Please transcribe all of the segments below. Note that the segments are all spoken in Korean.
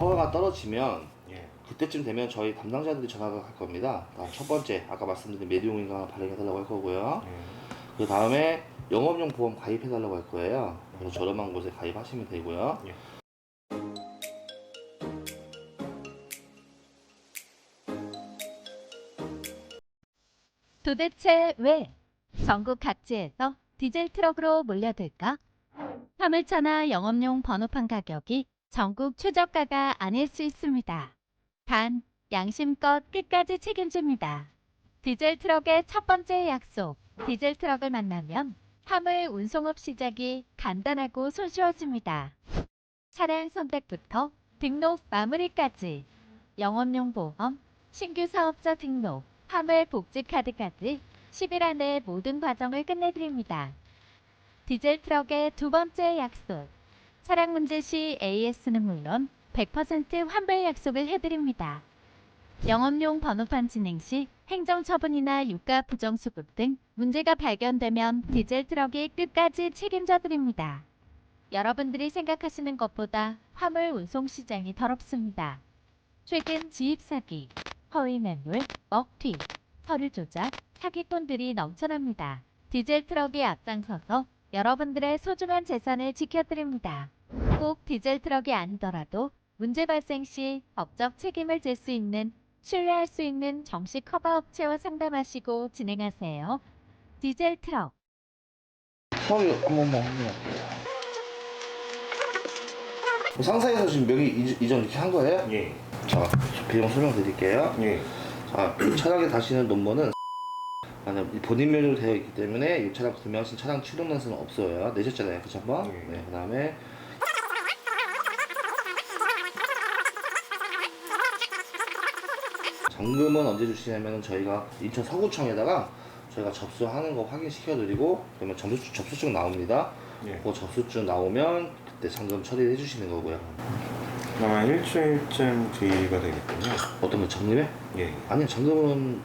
허가가 떨어지면 예. 그때쯤 되면 저희 담당자들이 전화가 갈 겁니다. 아, 첫 번째 아까 말씀드린 메디용인강 발행해달라고 할 거고요. 예. 그 다음에 영업용 보험 가입해달라고 할 거예요. 그래서 저렴한 곳에 가입하시면 되고요. 예. 도대체 왜 전국 각지에서 디젤 트럭으로 몰려들까? 화물차나 영업용 번호판 가격이 전국 최저가가 아닐 수 있습니다. 단, 양심껏 끝까지 책임집니다. 디젤 트럭의 첫 번째 약속. 디젤 트럭을 만나면 화물 운송업 시작이 간단하고 손쉬워집니다. 차량 선택부터 등록 마무리까지 영업용 보험, 신규 사업자 등록, 화물 복지 카드까지 10일 안에 모든 과정을 끝내드립니다. 디젤 트럭의 두 번째 약속. 차량 문제 시 AS는 물론 100% 환불 약속을 해드립니다. 영업용 번호판 진행 시 행정처분이나 유가 부정수급 등 문제가 발견되면 디젤 트럭이 끝까지 책임져 드립니다. 여러분들이 생각하시는 것보다 화물 운송 시장이 더럽습니다. 최근 지입 사기, 허위 매물, 먹튀, 서류 조작, 사기꾼들이 넘쳐납니다. 디젤 트럭이 앞장서서 여러분들의 소중한 재산을 지켜드립니다. 꼭 디젤 트럭이 아니더라도 문제 발생 시 법적 책임을 질 수 있는 신뢰할 수 있는 정식 커버 업체와 상담하시고 진행하세요. 디젤 트럭 서류 한 번만 확인할게요. 상사에서 지금 명의 이- 이전 이렇게 한 거예요? 예. 자, 비용 설명드릴게요. 예. 자, 이 차량에 다시는 넘버는 아니, 본인 명의로 되어 있기 때문에 이 차량 구매하신 차량 출력만서는 없어요. 내셨잖아요, 그쵸 한번? 예. 네, 그 다음에 잔금은 언제 주시냐면 저희가 인천 서구청에다가 저희가 접수하는 거 확인시켜드리고 그러면 접수, 접수증 나옵니다. 예. 그 접수증 나오면 그때 잔금 처리해 주시는 거고요. 아마 일주일쯤 뒤가 되겠군요. 어떤 거 정리해? 예. 아니요, 잔금은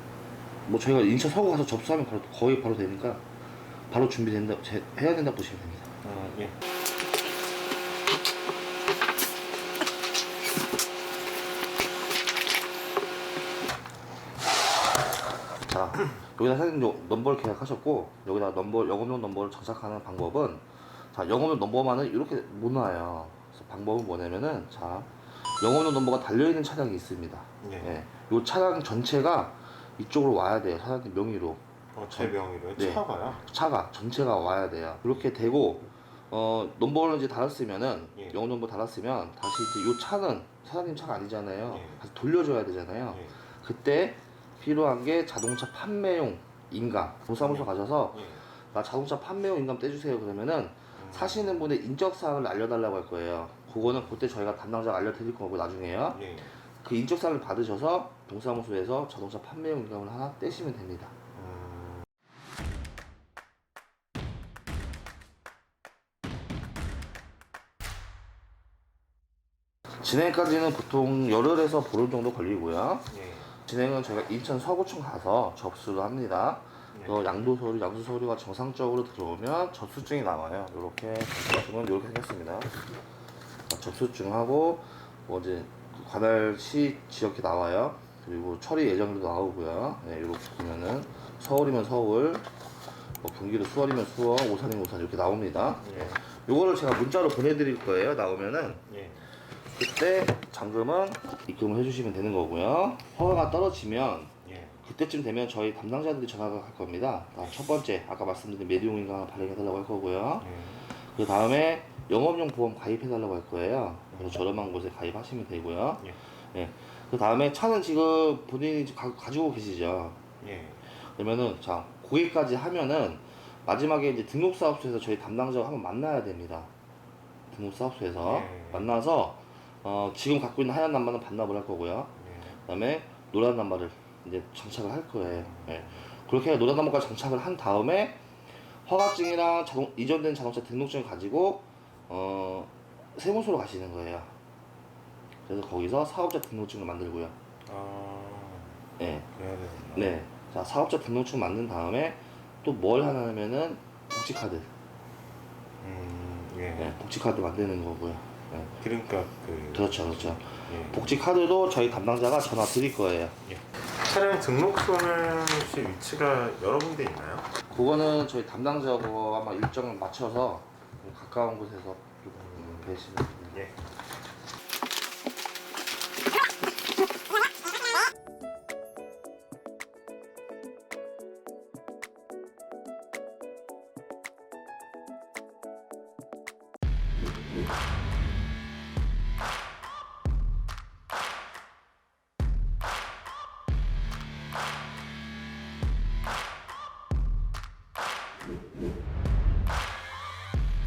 뭐 저희가 인천 서구 가서 접수하면 바로 거의 바로 되니까 바로 준비된다 제- 해야 된다 고 보시면 됩니다. 아, 예. 자, 여기다 사장님 요 넘버를 계약하셨고 여기다 넘버 영업용 넘버를 장착하는 방법은 자 영업용 넘버만은 이렇게 못 나와요. 그래서 방법은 뭐냐면은 자 영업용 넘버가 달려 있는 차량이 있습니다. 예. 예, 요 차량 전체가 이쪽으로 와야 돼요. 사장님 명의로. 어, 제 명의로요? 네. 차가요? 차가 전체가 와야 돼요. 그렇게 되고 어 넘버를 이제 달았으면은 예. 영업 넘버 달았으면 다시 이제 요 차는 사장님 차가 아니잖아요. 예. 다시 돌려줘야 되잖아요. 예. 그때 필요한 게 자동차 판매용 인감. 도사무소 예. 가셔서 예. 나 자동차 판매용 인감 떼주세요. 그러면은 음. 사시는 분의 인적 사항을 알려달라고 할 거예요. 그거는 그때 저희가 담당자가 알려드릴 거고 나중에요. 예. 그 인적 사항을 받으셔서 동사무소에서 자동차 판매용 인감을 하나 떼시면 됩니다. 음. 진행까지는 보통 열흘에서 보름 정도 걸리고요. 예. 진행은 저희가 인천 서구청 가서 접수를 합니다. 예. 그 양도 서류, 양수 서류가 정상적으로 들어오면 접수증이 나와요. 이렇게 접수증은 이렇게 생겼습니다. 자, 접수증하고 뭐 이제 그 관할 시 지역이 나와요. 그리고 처리 예정도 나오고요. 네, 이렇게 보면은 서울이면 서울, 뭐 경기도 수원이면 수원, 오산이면 오산 이렇게 나옵니다. 예. 요거를 제가 문자로 보내드릴 거예요. 나오면은 예. 그때 잔금은 입금을 해주시면 되는 거고요. 허가가 떨어지면 예. 그때쯤 되면 저희 담당자들이 전화가 갈 겁니다. 아, 첫 번째 아까 말씀드린 메디용인강 발행해달라고 할 거고요. 예. 그 다음에 영업용 보험 가입해달라고 할 거예요. 그래서 저렴한 곳에 가입하시면 되고요. 예. 예. 그 다음에 차는 지금 본인이 가, 가지고 계시죠. 예. 그러면은 자 거기까지 하면은 마지막에 이제 등록사업소에서 저희 담당자가 한번 만나야 됩니다. 등록사업소에서 예. 만나서 어, 지금 갖고 있는 하얀 남바는 반납을 할 거고요. 예. 그다음에 노란 남바를 이제 장착을 할 거예요. 예. 그렇게 노란 남바까지 장착을 한 다음에 허가증이랑 자동 이전된 자동차 등록증을 가지고 어, 세무소로 가시는 거예요. 그래서 거기서 사업자 등록증을 만들고요. 아. 예. 그래야 되구나. 네. 자, 사업자 등록증 만든 다음에 또 뭘 하냐면은 복지카드. 음. 예. 네, 복지카드 만드는 거고요. 네. 기름값 그. 그렇죠, 그렇죠. 예. 예. 복지 카드도 저희 담당자가 전화 드릴 거예요. 차량 등록소는 혹시 위치가 여러 군데 있나요? 그거는 저희 담당자하고 아마 일정을 맞춰서 좀 가까운 곳에서 좀 계시면 됩니다. 예.